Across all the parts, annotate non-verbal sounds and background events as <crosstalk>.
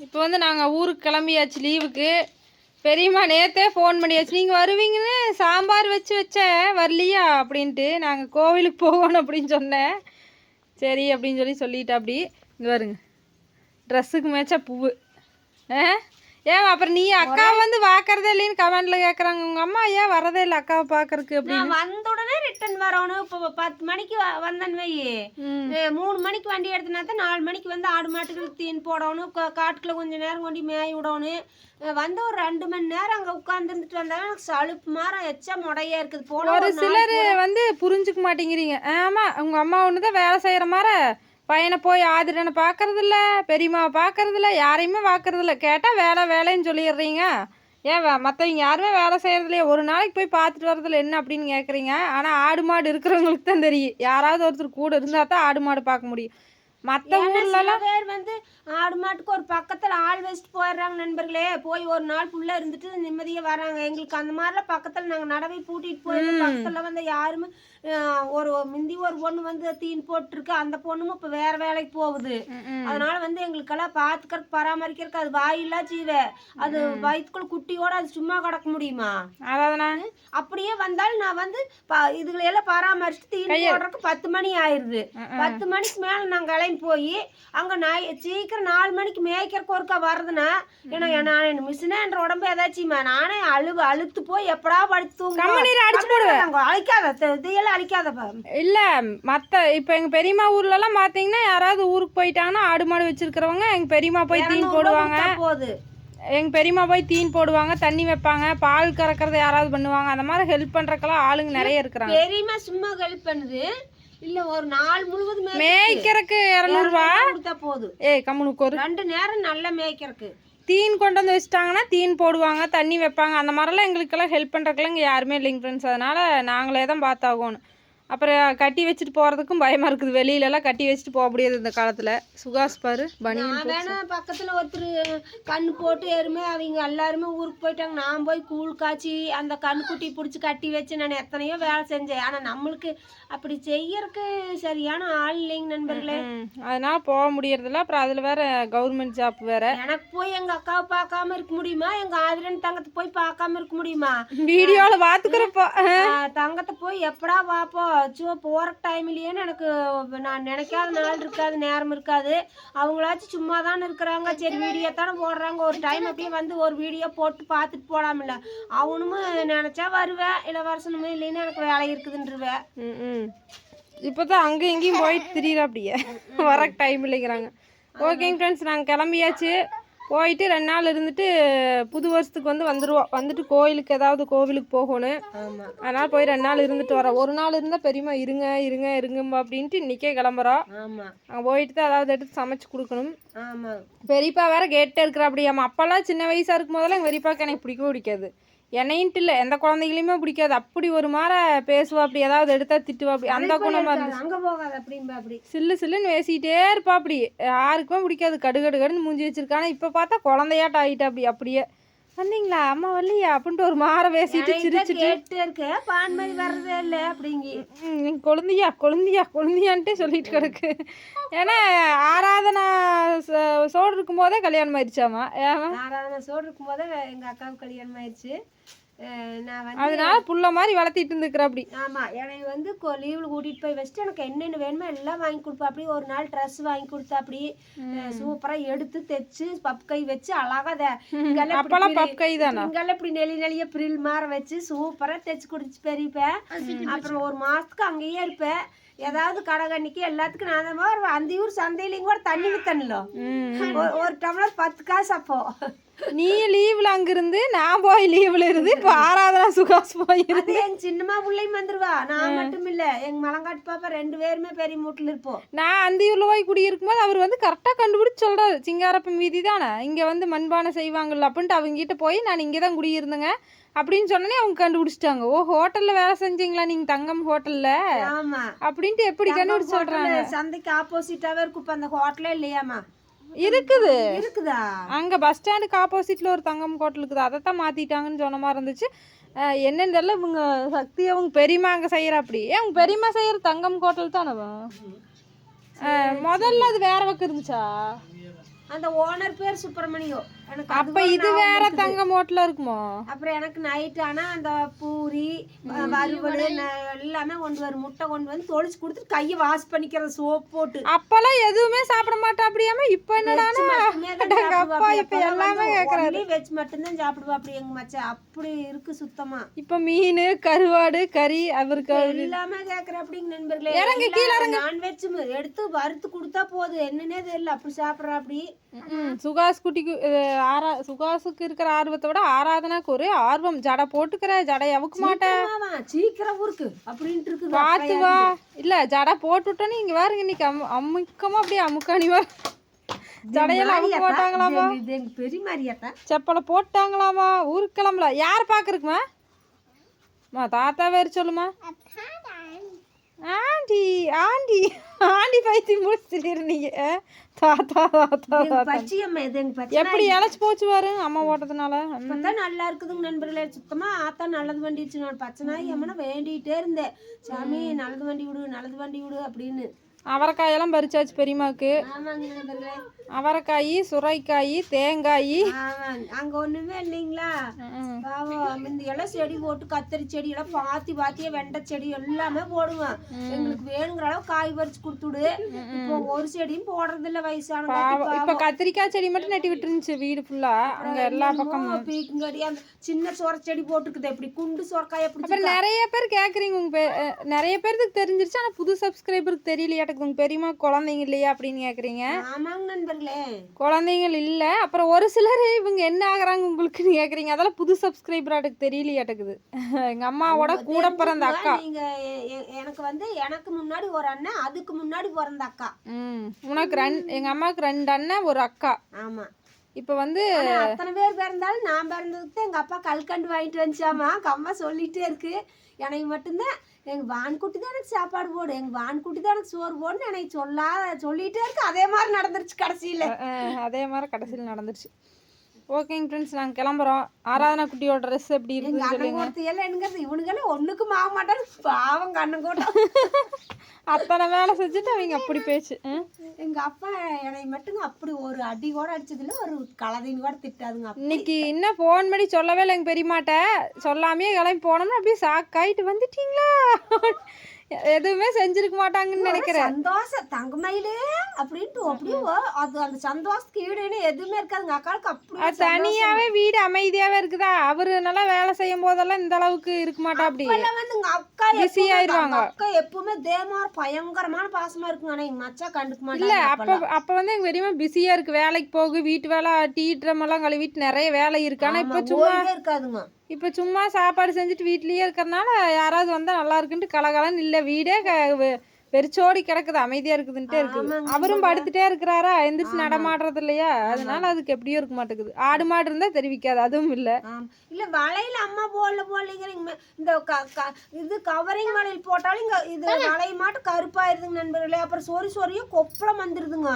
இப்போ வந்து நாங்கள் ஊருக்கு கிளம்பியாச்சு லீவுக்கு. பெரியம்மா நேற்றே ஃபோன் பண்ணியாச்சு. நீங்கள் வருவீங்கன்னு சாம்பார் வச்சு வச்சேன் வரலையா அப்படின்ட்டு. நாங்கள் கோவிலுக்கு போகணும் அப்படின்னு சொன்னேன். சரி அப்படின்னு சொல்லி சொல்லிட்டா அப்படி இங்கே வருங்க ட்ரெஸ்ஸுக்கு மேட்சா பூவு. ஆ? ஏன் அப்புறம் நீ அக்கா வந்து பார்க்கறதே இல்லைன்னு கமெண்ட்ல கேட்குறாங்க உங்கள் அம்மா ஏன் வரதே இல்லை அக்காவை பார்க்கறதுக்கு அப்படின்னு? வந்த உடனே ரிட்டர்ன் வரணும். இப்போ பத்து மணிக்கு வ- வந்தேன்னு வை. ம். அஹ் மூணு மணிக்கு வண்டி எடுத்தனா தான் நாலு மணிக்கு வந்து ஆடு மாட்டுகளுக்கு தீன் போடணும். காட்டுக்குள்ள கொஞ்சம் நேரம் கொண்டு மேய விடணும். வந்து ஒரு ரெண்டு மணி நேரம் அங்கே உட்காந்துருந்துட்டு வந்தாலும் எனக்கு சலுப்பு மாறம் எச்சா முடையா இருக்குது. போன ஒரு சிலர் வந்து புரிஞ்சுக்க மாட்டேங்கிறீங்க. ஆமா உங்க அம்மா ஒன்று தான் வேலை செய்யற மாதிரி பையனை போய் ஆதிரனை பார்க்கறது இல்ல பெரியம்மாவை பார்க்கறது இல்ல யாரையுமே பார்க்கறது இல்ல கேட்டால் வேலை வேலைன்னு சொல்லிடுறீங்க. ஏன் மற்றவங்க யாருமே வேலை செய்யறது இல்லையா ஒரு நாளைக்கு போய் பார்த்துட்டு வரதுல என்ன அப்படின்னு கேட்குறீங்க ஆனால் ஆடு மாடு இருக்கிறவங்களுக்கு தான் தெரியும். யாராவது ஒருத்தர் கூட இருந்தால் தான் ஆடு மாடு பார்க்க முடியும். மற்ற ஊர்லலாம் பேர் வந்து ஆடு மாட்டுக்கு ஒரு பக்கத்துல ஆள் வச்சுட்டு போயிடுறாங்க நண்பர்களே. போய் ஒரு நாள் ஃபுல்லா இருந்துட்டு நிம்மதியா வராங்க. எங்களுக்கு அந்த மாதிரிலாம் பக்கத்துல நாங்க நடவை பூட்டிட்டு போயிருந்தோம் பக்கத்துல வந்து யாருமே ஒரு முந்தி ஒரு பொண்ணு வந்து தீன் போட்டிருக்கு அந்த பொண்ணும் இப்ப வேற வேலைக்கு போகுது. அதனால வந்து எங்களுக்கெல்லாம் பாத்துக்கிறதுக்கு பராமரிக்கிறதுக்கு அது வாயில்லா ஜீவ. அது வயிற்றுக்குள்ள குட்டியோட அது சும்மா கிடக்க முடியுமா? அதாவது நான்? அப்படியே வந்தாலும் நான் வந்து இதுகளை எல்லாம் பராமரிச்சுட்டு தீனி போடுறதுக்கு பத்து மணி ஆயிருது. பத்து மணிக்கு மேல நான் கிளம்பி போய் அங்க நாய் சீக்கிரம் நாலு மணிக்கு மேய்க்கிறக்கு ஒருக்கா வருதுன்னா ஏன்னா நான் மிஷினேன்ற உடம்பு ஏதாச்சும் நானே அழுவு அழுத்து போய் எப்படா படுத்து கம்மநீர் அடிச்சு போடுவேன். அழிக்காத அழிக்காதப்பா. இல்லை மற்ற இப்போ எங்கள் பெரியம்மா ஊர்லலாம் பார்த்தீங்கன்னா யாராவது ஊருக்கு போயிட்டாங்கன்னா ஆடு மாடு வச்சிருக்கிறவங்க எங்கள் பெரியம்மா போய் தீன் போடுவாங்க. போகுது எங்கள் பெரியம்மா போய் தீன் போடுவாங்க தண்ணி வைப்பாங்க பால் கறக்கறத யாராவது பண்ணுவாங்க. அந்த மாதிரி ஹெல்ப் பண்ணுறக்கெல்லாம் ஆளுங்க நிறைய இருக்கிறாங்க. பெரியம்மா சும்மா ஹெல்ப் பண்ணுது. இல்ல ஒரு நாள் முழுவதும் மேய்க்கிறதுக்கு இரநூறுவா? கொடுத்தா போதும் ஏய் கம்முனுக்கு ஒரு ரெண்டு நேரம் நல்லா மேய்க்கிறதுக்கு. தீன் கொண்டு வந்து வச்சிட்டாங்கன்னா தீன் போடுவாங்க தண்ணி வைப்பாங்க. அந்த மாதிரிலாம் எங்களுக்கெல்லாம் ஹெல்ப் பண்ணுறக்கெல்லாம் இங்கே யாருமே இல்லைங்க ஃப்ரெண்ட்ஸ் அதனால் நாங்களே தான் பார்த்தாகணும் அப்புறம் கட்டி வச்சுட்டு போகிறதுக்கும் பயமாக இருக்குது. வெளியிலலாம் கட்டி வச்சுட்டு போக முடியாது இந்த காலத்தில். சுகாஸ் பாரு பனியன் வேணா பக்கத்துல ஒருத்தர் கண்ணு போட்டு எருமை அவங்க எல்லாருமே ஊருக்கு போயிட்டாங்க. நான் போய் கூழ் காய்ச்சி அந்த கண்ணுக்குட்டி பிடிச்சி கட்டி வச்சு நான் எத்தனையோ வேலை செஞ்சேன். ஆனா நம்மளுக்கு அப்படி செய்யறதுக்கு சரியான ஆள் இல்லைங்க நண்பர்களே. அதனால போக முடியறதில்ல. அப்புறம் அதில் வேற கவர்மெண்ட் ஜாப் வேற. எனக்கு போய் எங்க அக்காவை பார்க்காம இருக்க முடியுமா? எங்க ஆதிரன் தங்கத்தை போய் பார்க்காம இருக்க முடியுமா? வீடியோவில் பார்த்துக்கிறப்போ தங்கத்தை போய் எப்படா வாப்போம் சும்மா போகிற டைம்லேயேன்னு எனக்கு நான் நினைக்காத நாள் இருக்காது நேரம் இருக்காது. அவங்களாச்சும் சும்மா தானே இருக்கிறாங்க. சரி வீடியோ தானே போடுறாங்க. ஒரு டைம் அப்படியே வந்து ஒரு வீடியோ போட்டு பார்த்துட்டு போடாமல அவனும் நினச்சா வருவேன் இல்லை வருஷனுமே இல்லைன்னு எனக்கு வேலை இருக்குதுன்றவேன் ம் இப்போ தான் அங்கே இங்கேயும் போயிட்டு திரியிற அப்படியே வர டைம் இல்லைங்கிறாங்க ஓகேங்க ஃப்ரெண்ட்ஸ் நாங்கள் கிளம்பியாச்சு. போயிட்டு ரெண்டு நாள் இருந்துட்டு புது வருஷத்துக்கு வந்து வந்துடுவோம் வந்துட்டு கோயிலுக்கு ஏதாவது கோவிலுக்கு போகணும். அதனால் போய் ரெண்டு நாள் இருந்துட்டு வரோம் ஒரு நாள் இருந்தால் பெரியம்மா இருங்க இருங்க இருங்கம்மா அப்படின்ட்டு இன்றைக்கே கிளம்புறோம் அங்கே போயிட்டு தான் ஏதாவது எடுத்து சமைச்சு கொடுக்கணும். பெரியப்பா வேற கேட்டே இருக்கிற அப்படியாம்மா அப்போல்லாம் சின்ன வயசாக இருக்கும் போதெல்லாம் எங்கள் பெரியப்பாக்கு எனக்கு பிடிக்கவே பிடிக்காது. என்னைன்ட்டு இல்லை. எந்த குழந்தைகளையுமே பிடிக்காது. அப்படி ஒரு மாதிரி பேசுவா அப்படி ஏதாவது எடுத்தா திட்டுவா அப்படி அந்த குணமாக இருந்துச்சு. சில்லு சில்லுன்னு பேசிக்கிட்டே இருப்பா அப்படி. யாருக்குமே பிடிக்காது. கடுகடு கடுன்னு மூஞ்சி வச்சிருக்கானா இப்போ பார்த்தா குழந்தையாட்ட ஆகிட்டா அப்படி அப்படியே. வந்தீங்களா அம்மா வரலையா அப்படின்ட்டு ஒரு மாற பேசிட்டு சிரிச்சிட்டு. இருக்க பான்மதி வர்றதே இல்லை அப்படிங்கி. கொழுந்தியா கொழுந்தியா கொழுந்தியான்ட்டே சொல்லிட்டு கிடக்கு. ஏன்னா ஆராதனா சோடு இருக்கும் போதே கல்யாணம் ஆயிடுச்சாமா ஆறாவது சோடு இருக்கும் போதே எங்கள் அக்காவுக்கு கல்யாணம் ஆயிடுச்சு. நான் வந்து அதனால புள்ள மாதிரி வளர்த்திட்டு இருந்துக்கிற அப்படி. ஆமா என்னை வந்து லீவில் கூட்டிட்டு போய் வச்சுட்டு எனக்கு என்னென்ன வேணுமோ எல்லாம் வாங்கி கொடுப்பா. அப்படி ஒரு நாள் ட்ரெஸ் வாங்கி கொடுத்தா அப்படி சூப்பரா எடுத்து தைச்சு பப் கை வச்சு அழகா அதை இங்கெல்லாம் இப்படி அப்பெல்லாம் பப் கை தானா? இங்கெல்லாம் இப்படி நெளி நெளிய பிரில் மாற வச்சு சூப்பரா தைச்சு கொடுத்து பெரியப்பேன் அப்புறம் ஒரு மாசத்துக்கு அங்கேயே இருப்பேன் ஏதாவது கடகண்ணிக்கு எல்லாத்துக்கும் நான் தான் ஒரு அந்த ஊர் சந்தையிலையும் கூட தண்ணி வித்தனல ஒரு டம்ளர் பத்து காசு அப்போ. நீ லீவ்ல அங்கிருந்து நான் போய் லீவ்ல இருந்து இப்போ ஆராதனா சுகாஸ் போயிரு அது எங்க சின்னம்மா பிள்ளையும் வந்துருவா. நான் மட்டும் இல்ல எங்க மலங்காட்டு பாப்பா ரெண்டு பேருமே பெரிய மூட்டில் இருப்போம் நான் அந்த ஊர்ல போய் குடியிருக்கும் போது அவர் வந்து கரெக்டாக கண்டுபிடிச்சு சொல்றாரு. சிங்காரப்பன் வீதி தானே? இங்கே வந்து மண்பானை செய்வாங்கல்ல அப்படின்ட்டு அவங்க கிட்ட போய் நான் இங்கே தான் குடியிருந்தேங்க. அப்படின்னு சொன்னனே அவங்க கண்டுபிடிச்சிட்டாங்க. ஓ ஹோட்டல்ல வேலை செஞ்சீங்களா நீங்க தங்கம் ஹோட்டல்ல? ஆமா. அப்படின்ட்டு எப்படி கண்டுபிடிச்சு சொல்றாங்க? சந்தைக்கு ஆப்போசிட்டாவே இருக்கும். அந்த ஹோட்டலே இல்லையாமா இருக்குது. இருக்குதா? அங்க பஸ் ஸ்டாண்டுக்கு ஆப்போசிட்ல ஒரு தங்கம் ஹோட்டல் இருக்குது. அதை தான் மாத்திட்டாங்கன்னு சொன்ன மாதிரி இருந்துச்சு. என்னன்னு தெரியல இவங்க சக்தி அவங்க பெரியம்மா அங்கே செய்கிற அப்படி. ஏன் உங்க பெரியம்மா செய்கிற தங்கம் ஹோட்டல் தானே முதல்ல அது வேற பக்கம் இருந்துச்சா? அந்த ஓனர் பேர் சுப்பிரமணியம். அது அப்ப இது வேற தங்க மோட்டில் இருக்குமோ? அப்புறம் எனக்கு நைட் ஆனா அந்த பூரி வறுவல் எல்லாமே கொண்டு வரும். முட்டை கொண்டு வந்து தொளிச்சு கொடுத்துட்டு கையை வாஷ் பண்ணிக்கிறது சோப் போட்டு. அப்பெல்லாம் எதுவுமே சாப்பிட மாட்டா அப்படியாம இப்ப என்னடானா அப்பா. இப்ப எல்லாமே கேக்குறாரு. veg மட்டும்தான் சாப்பிடுவா. அப்படி எங்க மச்சான். அப்படி இருக்கு சுத்தமா. இப்ப மீன் கருவாடு கறி அவருக்கு எல்லாமே கேக்குற அப்படிங்க நண்பர்களே. இறங்கு, கீழ நான்வெஜ் எடுத்து வறுத்து கொடுத்தா போதும். என்னன்னே தெரியல. அப்படி சாப்பிடுறா அப்படி. சுகாஸ் குட்டிக்கு ஆரா சுகாசுக்கு இருக்கிற ஆர்வத்தை விட ஆராதனாக்கு ஒரே ஆர்வம். ஜடை போட்டுக்கிற ஜடை அவுக்க மாட்டேன். சீக்கிரம் ஊருக்கு அப்படின்ட்டு இருக்குது பார்த்து வா. இல்ல ஜடை போட்டுட்டோன்னு இங்க பாருங்க இன்னைக்கு அம்மு அமுக்கமா அப்படியே அமுக்காணி வர ஜடையெல்லாம் அமுக்க மாட்டாங்களாமா? இது எங்க பெரிய மாதிரியாத்தா செப்பலை போட்டாங்களாமா? ஊருக்கு கிளம்பல. யார் பாக்குறதுக்குமா மா தாத்தா வேறு சொல்லுமா? ஆண்டி ஆண்டி ஆண்டி பைத்தி முடிச்சிட்டு நீங்க தாத்தா தாத்தா இது எப்படி இழைச்சி போச்சு பாரு அம்மா ஓட்டதுனால. இப்பதான் நல்லா இருக்குதுங்க நண்பர்களே. சுத்தமா ஆத்தா நல்லது வண்டிடுச்சு. நான் பச்சை நாய் அம்மனா வேண்டிகிட்டே இருந்தேன். சாமி நல்லது வண்டி விடு நல்லது வண்டி விடு அப்படின்னு. அவரைக்காயெல்லாம் பறிச்சாச்சு பெரியம்மாக்கு ஆமாங்க நண்பர்களே. அவரைக்காய் சுரைக்காய் தேங்காய். அங்க ஒண்ணுமே இல்லைங்களா? இந்த எல்லாம் செடி போட்டு கத்தரி செடி எல்லாம் பாத்தி பாத்தியே வெண்டை செடி எல்லாமே போடுவேன் எங்களுக்கு வேணுங்கிற அளவு காய் பறிச்சு கொடுத்துடு இப்போ ஒரு செடியும் போடுறது இல்ல வயசான. இப்ப கத்திரிக்காய் செடி மட்டும் நட்டி விட்டுருந்துச்சு வீடு ஃபுல்லா அங்க எல்லா பக்கமும். பீக்கங்கடி. அந்த சின்ன சொர செடி போட்டுக்குது. எப்படி குண்டு சொரக்காய் எப்படி நிறைய பேர் கேக்குறீங்க. உங்க நிறைய பேருக்கு தெரிஞ்சிருச்சு. ஆனா புது சப்ஸ்கிரைபருக்கு தெரியலையாட்டுக்கு உங்க பெரியம்மா குழந்தைங்க இல்லையா அப்படின்னு கேக்குறீங்க. ஆமாங்க நண்பர்களே. குழந்தைங்கள். இல்ல. அப்புறம் ஒரு சிலர் இவங்க என்ன ஆகுறாங்க உங்களுக்குன்னு கேக்குறீங்க. அதெல்லாம் புது சப்ஸ்கிரைபராட்டுக்கு தெரியலையாட்டுக்குது. எங்க அம்மாவோட கூட பிறந்த அக்கா. நீங்க எ- எ- எனக்கு வந்து எனக்கு முன்னாடி ஒரு அண்ணன் அதுக்கு முன்னாடி பிறந்த அக்கா. ம். உனக்கு ரெண்டு எங்க அம்மாவுக்கு ரெண்டு அண்ணன் ஒரு அக்கா. ஆமா. இப்ப வந்து அத்தனை பேர் பிறந்தாலும் நான் பிறந்ததுக்கு தான் எங்க அப்பா கல்கண்டு வாங்கிட்டு வந்துச்சாமா? அம்மா சொல்லிட்டே இருக்கு. எனக்கு மட்டும்தான் எங்க வான்குட்டி தான் எனக்கு சாப்பாடு போடு எங்க வான்குட்டி தான் எனக்கு சோறு போடுன்னு எனக்கு சொல்லா சொல்லிட்டே இருக்கு. அதே மாதிரி நடந்துருச்சு கடைசியில. அதே மாதிரி கடைசியில் நடந்துருச்சு. ஓகேங்க ஃப்ரெண்ட்ஸ் நாங்கள் கிளம்புறோம். ஆராதனா குட்டியோட ட்ரெஸ் எப்படி இருக்குன்னு சொல்லுங்க. எல்லாம் என்னங்கிறது இவனுங்கெல்லாம் ஒண்ணுக்கும் ஆக மாட்டாரு பாவம் கண்ணன் கூட அத்தனை வேலை செஞ்சுட்டு அவங்க அப்படி பேச்சு ம். எங்க அப்பா என்னை மட்டும் அப்படி ஒரு அடி கூட அடிச்சதில்ல ஒரு கலதைன்னு கூட திட்டாதுங்க. இன்னைக்கு இன்னும் ஃபோன் பண்ணி சொல்லவே இல்லை எங்கள் பெரியமாட்ட சொல்லாமே கிளம்பி போனோம்னா அப்படியே சாக்காயிட்டு வந்துட்டீங்களா? எதுவுமே செஞ்சிருக்க மாட்டாங்கன்னு நினைக்கிறேன். சந்தோஷம் தங்கமயிலே அப்படின்ட்டு அப்படியே அது அந்த சந்தோஷத்துக்கு ஈடுன்னு எதுவுமே இருக்காதுங்க அக்காளுக்கு அப்படி தனியாவே வீடு அமைதியாவே இருக்குதா? அவரு நல்லா வேலை செய்யும் போதெல்லாம் இந்த அளவுக்கு இருக்க மாட்டா அப்படி? வந்து அக்கா ஆயிருவாங்க. எங்க அக்கா எப்பவுமே தேமார பயங்கரமான பாசமா இருக்குங்க. ஆனா எங்க மச்சா கண்டுக்க இல்ல மாட்டாங்க அப்ப அப்ப வந்து எங்க பெரியம்மா பிஸியா இருக்கு. வேலைக்கு போகு வீட்டு வேலை டீ ட்ரம் எல்லாம் கழுவிட்டு நிறைய வேலை இருக்கு. ஆனா இப்ப சும்மா இருக்காதுங்க. இப்போ சும்மா சாப்பாடு செஞ்சுட்டு வீட்லேயே இருக்கிறனால யாராவது வந்தால் நல்லா இருக்குன்ட்டு கலகலன்னு இல்லை. வீடே க- வெறிச்சோடி கிடக்குது அமைதியா இருக்குதுன்ட்டே இருக்குது. அவரும் படுத்துட்டே இருக்கிறாரா? எந்திரிச்சு நடமாடுறது இல்லையா? அதனால அதுக்கு எப்படியோ இருக்க மாட்டேங்குது. ஆடு மாடு இருந்தா தெரிவிக்காது அதுவும் இல்ல. இல்ல வளையல அம்மா போடல போடலைங்கிறீங்க இந்த க- க- இது கவரிங் வளையல் போட்டாலும் இங்க இது வளைய மாட்டு கருப்பாயிருதுங்க நண்பர்களே. அப்புறம் சொறி சொறியும் கொப்பளம் வந்துருதுங்க.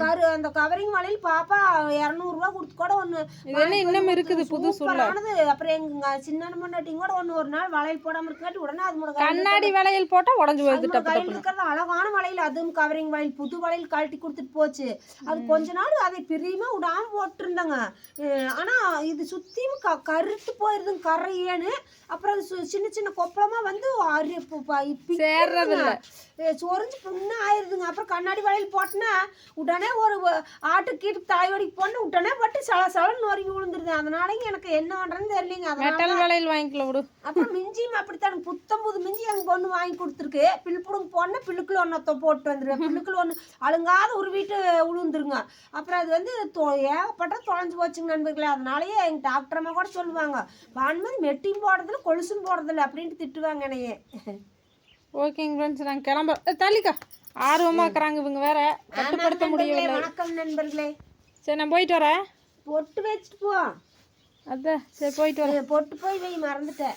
கரு அந்த கவரிங் வளையல் பாப்பா இருநூறு ரூபா கொடுத்து கூட ஒண்ணு இது என்ன இன்னும் இருக்குது புதுசு உள்ள சூப்பரானது அப்புறம் எங்க சின்ன பொண்டாட்டிங்க கூட ஒண்ணு ஒரு நாள் வளையல் போடாம இருக்காட்டி உடனே அது கண்ணாடி வளையல் போட்டா உடஞ்சு டப்புன்னு இருக்கிறது அழகான வளையல் அதுவும் கவரிங் வளையல் புது வளையல் கழட்டி கொடுத்துட்டு போச்சு. அது கொஞ்ச நாள் அதை பிரியமா விடாம போட்டிருந்தாங்க. அஹ் ஆனா இது சுத்தியும் க- கருத்து போயிருதுங்க கரையேன்னு. அப்புறம் அது சின்ன சின்ன கொப்பளமா வந்து அரி பு- ப- பிக்குதுங்க. சேர்றது இல்ல. அஹ் சொரிஞ்சு புண்ணு ஆயிருதுங்க அப்புறம் கண்ணாடி வளையல் போட்டோன்னா உடனே ஒரு ஆட்டு கீட்டு தலைவடிக்கு போட்டு உடனே பட்டு சல சலன்னு நொறுங்கி விழுந்துருது அதனாலங்க எனக்கு என்ன பண்றேன்னு தெரியலங்க. அதனால மெட்டல் வளையல் வாங்கிக்கல விடு. அப்புறம் மிஞ்சியும் அப்படித்தான். புத்தம் புது மிஞ்சி எங்க பொண்ணு வாங்கி கொடுத்துருக்கு. பிள்ளுப்புடுங்க போனா பிள்ளுக்குள்ள ஒன்றத்த போட்டு வந்துருவேன். <laughs> பிள்ளுக்குள்ள ஒன்று அழுங்காத ஒரு வீட்டு உளுந்துருங்க. அப்புறம் அது வந்து தொ- ஏகப்பட்ட தொலைஞ்சு போச்சுங்க நண்பர்களே. அதனாலயே எங்க டாக்டர் அம்மா கூட சொல்லுவாங்க வான்மதி மெட்டியும் போடுறதில்ல கொலுசும் போடுறதில்ல அப்படின்ட்டு திட்டுவாங்க என்னையே. ஓகேங்க ஃப்ரெண்ட்ஸ் நாங்கள் கிளம்புறோம் ஏ, தள்ளிக்கா. ஆர்வமா இருக்கிறாங்க இவங்க வேற. கட்டுப்படுத்த முடியவில்லை. வணக்கம் நண்பர்களே. சரி நான் போயிட்டு வரேன். பொட்டு வச்சுட்டு போ. அதான் சரி போயிட்டு வரேன். பொட்டு போய் வை மறந்துட்டேன்.